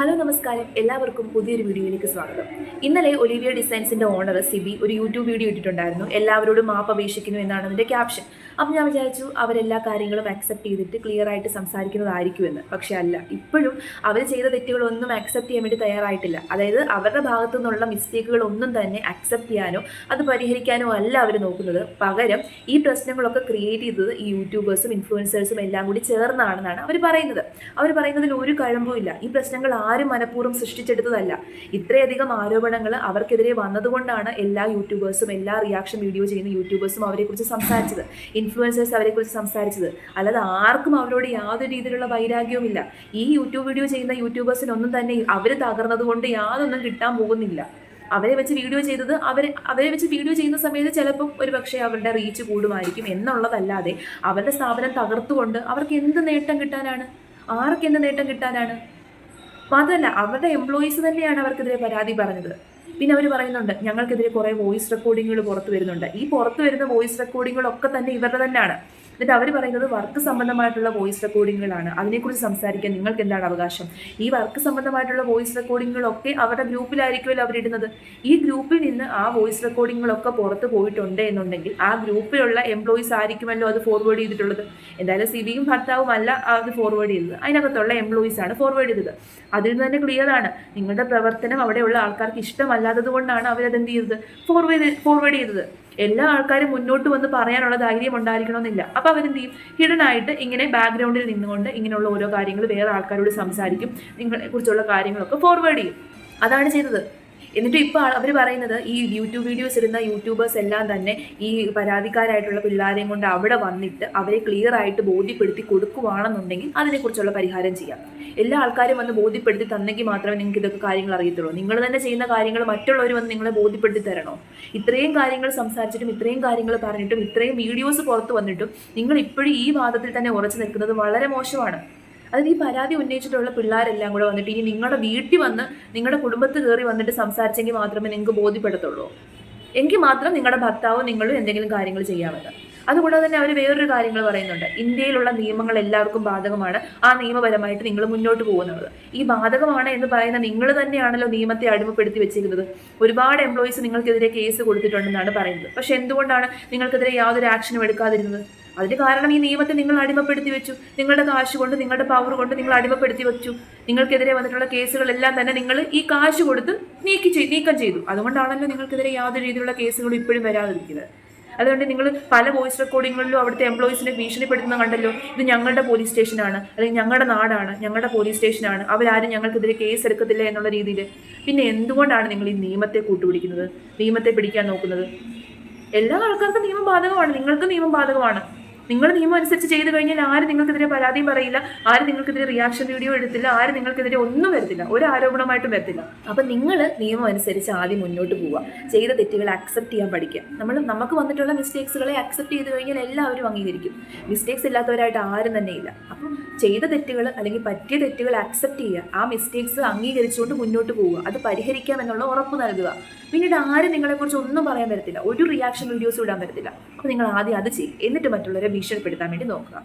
Hello നമസ്കാരം. എല്ലാവർക്കും പുതിയൊരു വീഡിയോയിലേക്ക് സ്വാഗതം. ഇന്നലെ ഒലിവിയ ഡിസൈൻസിന്റെ ഓണർ സിബി ഒരു യൂട്യൂബ് വീഡിയോ ഇട്ടിട്ടുണ്ടായിരുന്നു. എല്ലാവരോടും മാപ്പ് അപേക്ഷിക്കുന്നു എന്നാണ് അതിന്റെ ക്യാപ്ഷൻ. അപ്പം ഞാൻ വിചാരിച്ചു അവരെല്ലാ കാര്യങ്ങളും അക്സെപ്റ്റ് ചെയ്തിട്ട് ക്ലിയർ ആയിട്ട് സംസാരിക്കുന്നതായിരിക്കുമെന്ന്. പക്ഷെ അല്ല ഇപ്പോഴും അവർ ചെയ്ത തെറ്റുകളൊന്നും അക്സെപ്റ്റ് ചെയ്യാൻ വേണ്ടി തയ്യാറായിട്ടില്ല. അതായത് അവരുടെ ഭാഗത്തു നിന്നുള്ള മിസ്റ്റേക്കുകളൊന്നും തന്നെ അക്സെപ്റ്റ് ചെയ്യാനോ അത് പരിഹരിക്കാനോ അല്ല അവർ നോക്കുന്നത്. പകരം ഈ പ്രശ്നങ്ങളൊക്കെ ക്രിയേറ്റ് ചെയ്തത് ഈ യൂട്യൂബേഴ്സും ഇൻഫ്ലുവൻസേഴ്സും എല്ലാം കൂടി ചേർന്നാണെന്നാണ് അവർ പറയുന്നത്. അവർ പറയുന്നതിൽ ഒരു കഴമ്പുമില്ല ഈ പ്രശ്നങ്ങൾ ആരും മനഃപൂർവം സൃഷ്ടിച്ചെടുത്തതല്ല. ഇത്രയധികം ആരോപണങ്ങൾ അവർക്കെതിരെ വന്നതുകൊണ്ടാണ് എല്ലാ യൂട്യൂബേഴ്സും എല്ലാ റിയാക്ഷൻ വീഡിയോ ചെയ്യുന്ന യൂട്യൂബേഴ്സും അവരെക്കുറിച്ച് സംസാരിച്ചത്. ഇൻഫ്ലുവൻസേഴ്സ് അവരെക്കുറിച്ച് സംസാരിച്ചത്. അല്ലാതെ ആർക്കും അവരോട് യാതൊരു രീതിയിലുള്ള വൈരാഗ്യവുമില്ല. ഈ യൂട്യൂബ് വീഡിയോ ചെയ്യുന്ന യൂട്യൂബേഴ്സിനൊന്നും തന്നെ അവർ തകർന്നതുകൊണ്ട് യാതൊന്നും കിട്ടാൻ പോകുന്നില്ല. അവരെ വെച്ച് വീഡിയോ ചെയ്തത് അവരെ അവരെ വെച്ച് വീഡിയോ ചെയ്യുന്ന സമയത്ത് ചിലപ്പം ഒരു പക്ഷേ അവരുടെ റീച്ച് കൂടുമായിരിക്കും എന്നുള്ളതല്ലാതെ അവരുടെ സ്ഥാപനം തകർത്തുകൊണ്ട് അവർക്ക് എന്ത് നേട്ടം കിട്ടാനാണ്? ആർക്ക് എന്ത് നേട്ടം കിട്ടാനാണ്? മാത്രമല്ല അവരുടെ എംപ്ലോയീസ് തന്നെയാണ് അവർക്കെതിരെ പരാതി പറഞ്ഞത്. പിന്നെ അവർ പറയുന്നുണ്ട് ഞങ്ങൾക്കെതിരെ കുറേ വോയിസ് റെക്കോർഡിങ്ങുകൾ പുറത്തു വരുന്നുണ്ട്. ഈ പുറത്തു വരുന്ന വോയിസ് റെക്കോർഡിങ്ങുകളൊക്കെ തന്നെ ഇവരുടെ തന്നെയാണ്. എന്നിട്ട് അവർ പറയുന്നത് വർക്ക് സംബന്ധമായിട്ടുള്ള വോയിസ് റെക്കോർഡിങ്ങുകളാണ് അതിനെക്കുറിച്ച് സംസാരിക്കാൻ നിങ്ങൾക്ക് എന്താണ് അവകാശം? ഈ വർക്ക് സംബന്ധമായിട്ടുള്ള വോയിസ് റെക്കോർഡിങ്ങുകളൊക്കെ അവരുടെ ഗ്രൂപ്പിലായിരിക്കുമല്ലോ അവരിടുന്നത്. ഈ ഗ്രൂപ്പിൽ നിന്ന് ആ വോയിസ് റെക്കോർഡിങ്ങുകളൊക്കെ പുറത്ത് പോയിട്ടുണ്ട് എന്നുണ്ടെങ്കിൽ ആ ഗ്രൂപ്പിലുള്ള എംപ്ലോയീസ് ആയിരിക്കുമല്ലോ അത് ഫോർവേഡ് ചെയ്തിട്ടുള്ളത്. എന്തായാലും സിബിയും ഭർത്താവും അല്ല അത് ഫോർവേഡ് ചെയ്തത്. അതിനകത്തുള്ള എംപ്ലോയീസ് ആണ് ഫോർവേഡ് ചെയ്തത്. അതിൽ നിന്ന് തന്നെ ക്ലിയർ ആണ്. നിങ്ങളുടെ പ്രവർത്തനം അവിടെയുള്ള ആൾക്കാർക്ക് ഇഷ്ടമല്ലാത്തത് കൊണ്ടാണ് അവരത് എന്ത് ചെയ്തത് ഫോർവേഡ് ഫോർവേഡ് ചെയ്തത്. എല്ലാ ആൾക്കാരും മുന്നോട്ട് വന്ന് പറയാനുള്ള ധൈര്യം ഉണ്ടായിരിക്കണമെന്നില്ല. അപ്പോൾ അവരെന്ത് ചെയ്യും? ഹിഡൻ ആയിട്ട് ഇങ്ങനെ ബാക്ക്ഗ്രൗണ്ടിൽ നിന്നുകൊണ്ട് ഇങ്ങനെയുള്ള ഓരോ കാര്യങ്ങൾ വേറെ ആൾക്കാരോട് സംസാരിക്കും. നിങ്ങളെ കുറിച്ചുള്ള കാര്യങ്ങളൊക്കെ ഫോർവേഡ് ചെയ്യും. അതാണ് ചെയ്തത്. എന്നിട്ട് ഇപ്പോൾ അവർ പറയുന്നത് ഈ യൂട്യൂബ് വീഡിയോസ് ഇടുന്ന യൂട്യൂബേഴ്സ് എല്ലാം തന്നെ ഈ പരാതിക്കാരായിട്ടുള്ള പിള്ളേരെയും കൊണ്ട് അവിടെ വന്നിട്ട് അവരെ ക്ലിയർ ആയിട്ട് ബോധ്യപ്പെടുത്തി കൊടുക്കുവാണെന്നുണ്ടെങ്കിൽ അതിനെക്കുറിച്ചുള്ള പരിഹാരം ചെയ്യാം. എല്ലാ ആൾക്കാരും വന്ന് ബോധ്യപ്പെടുത്തി തന്നെങ്കിൽ മാത്രമേ നിങ്ങൾക്ക് ഇതൊക്കെ കാര്യങ്ങൾ അറിയത്തുള്ളൂ. നിങ്ങൾ തന്നെ ചെയ്യുന്ന കാര്യങ്ങൾ മറ്റുള്ളവർ വന്ന് നിങ്ങളെ ബോധ്യപ്പെടുത്തി തരണോ? ഇത്രയും കാര്യങ്ങൾ സംസാരിച്ചിട്ടും ഇത്രയും കാര്യങ്ങൾ പറഞ്ഞിട്ടും ഇത്രയും വീഡിയോസ് പുറത്ത് വന്നിട്ടും നിങ്ങൾ ഇപ്പോഴും ഈ വാദത്തിൽ തന്നെ ഉറച്ചു നിൽക്കുന്നത് വളരെ മോശമാണ്. അതിന് ഈ പരാതി ഉന്നയിച്ചിട്ടുള്ള പിള്ളേരെല്ലാം കൂടെ വന്നിട്ട് ഇനി നിങ്ങളുടെ വീട്ടിൽ വന്ന് നിങ്ങളുടെ കുടുംബത്ത് കയറി വന്നിട്ട് സംസാരിച്ചെങ്കിൽ മാത്രമേ നിങ്ങൾക്ക് ബോധ്യപ്പെടുത്തുള്ളൂ. എങ്കിൽ മാത്രം നിങ്ങളുടെ ഭർത്താവും നിങ്ങളും എന്തെങ്കിലും കാര്യങ്ങൾ ചെയ്യാമെന്ന്. അതുകൂടാതെ തന്നെ അവർ വേറൊരു കാര്യങ്ങൾ പറയുന്നുണ്ട്. ഇന്ത്യയിലുള്ള നിയമങ്ങൾ എല്ലാവർക്കും ബാധകമാണ്. ആ നിയമപരമായിട്ട് നിങ്ങൾ മുന്നോട്ട് പോകുന്നത്. ഈ ബാധകമാണ് എന്ന് പറയുന്ന നിങ്ങൾ തന്നെയാണല്ലോ നിയമത്തെ അടിമപ്പെടുത്തി വെച്ചിരിക്കുന്നത്. ഒരുപാട് എംപ്ലോയീസ് നിങ്ങൾക്കെതിരെ കേസ് കൊടുത്തിട്ടുണ്ടെന്നാണ് പറയുന്നത്. പക്ഷെ എന്തുകൊണ്ടാണ് നിങ്ങൾക്കെതിരെ യാതൊരു ആക്ഷനും എടുക്കാതിരുന്നത്? അതിന് കാരണം ഈ നിയമത്തെ നിങ്ങൾ അടിമപ്പെടുത്തി വെച്ചു. നിങ്ങളുടെ കാശ് കൊണ്ട് നിങ്ങളുടെ പവർ കൊണ്ട് നിങ്ങൾ അടിമപ്പെടുത്തി വെച്ചു. നിങ്ങൾക്കെതിരെ വന്നിട്ടുള്ള കേസുകളെല്ലാം തന്നെ നിങ്ങൾ ഈ കാശ് കൊടുത്ത് നീക്കി നീക്കം ചെയ്തു. അതുകൊണ്ടാണല്ലോ നിങ്ങൾക്കെതിരെ യാതൊരു രീതിയിലുള്ള കേസുകളും ഇപ്പോഴും വരാതിരിക്കുന്നത്. അതുകൊണ്ട് നിങ്ങൾ പല വോയിസ് റെക്കോർഡിങ്ങുകളിലും അവിടുത്തെ എംപ്ലോയീസിനെ ഭീഷണിപ്പെടുത്തുന്ന കണ്ടല്ലോ. ഇത് ഞങ്ങളുടെ പോലീസ് സ്റ്റേഷനാണ് അല്ലെങ്കിൽ ഞങ്ങളുടെ നാടാണ്. ഞങ്ങളുടെ പോലീസ് സ്റ്റേഷനാണ് അവരാരും ഞങ്ങൾക്കെതിരെ കേസ് എടുക്കത്തില്ല എന്നുള്ള രീതിയിൽ. പിന്നെ എന്തുകൊണ്ടാണ് നിങ്ങൾ ഈ നിയമത്തെ കൂട്ടുപിടിക്കുന്നത്? നിയമത്തെ പിടിക്കാൻ നോക്കുന്നത്? എല്ലാ ആൾക്കാർക്കും നിയമം ബാധകമാണ് നിങ്ങൾക്ക് നിയമം ബാധകമാണ് നിങ്ങൾ നിയമം അനുസരിച്ച് ചെയ്തു കഴിഞ്ഞാൽ ആരും നിങ്ങൾക്കെതിരെ പരാതിയും പറയില്ല ആരും നിങ്ങൾക്കെതിരെ റിയാക്ഷൻ വീഡിയോ എടുത്തില്ല ആരും നിങ്ങൾക്കെതിരെ ഒന്നും വരത്തില്ല ഒരു ആരോപണമായിട്ടും വരത്തില്ല. അപ്പം നിങ്ങൾ നിയമം അനുസരിച്ച് ആദ്യം മുന്നോട്ട് പോവുക. ചെയ്ത തെറ്റുകൾ അക്സെപ്റ്റ് ചെയ്യാൻ പഠിക്കുക. നമ്മൾ നമുക്ക് വന്നിട്ടുള്ള മിസ്റ്റേക്സുകളെ അക്സെപ്റ്റ് ചെയ്തു കഴിഞ്ഞാൽ എല്ലാവരും അംഗീകരിക്കും. മിസ്റ്റേക്സ് ഇല്ലാത്തവരായിട്ട് ആരും തന്നെ ഇല്ല. അപ്പം ചെയ്ത തെറ്റുകൾ അല്ലെങ്കിൽ പറ്റിയ തെറ്റുകൾ അക്സെപ്റ്റ് ചെയ്യുക. ആ മിസ്റ്റേക്സ് അംഗീകരിച്ചുകൊണ്ട് മുന്നോട്ട് പോവുക. അത് പരിഹരിക്കാം എന്നുള്ള ഉറപ്പ് നൽകുക. പിന്നീട് ആരും നിങ്ങളെക്കുറിച്ച് ഒന്നും പറയാൻ വരത്തില്ല. ഒരു റിയാക്ഷൻ വീഡിയോസ് ഇടാൻ വരത്തില്ല. അപ്പോൾ നിങ്ങൾ ആദ്യം അത് ചെയ്യും. എന്നിട്ട് മറ്റുള്ളവരെ ഭീഷണിപ്പെടുത്താൻ വേണ്ടി നോക്കുക.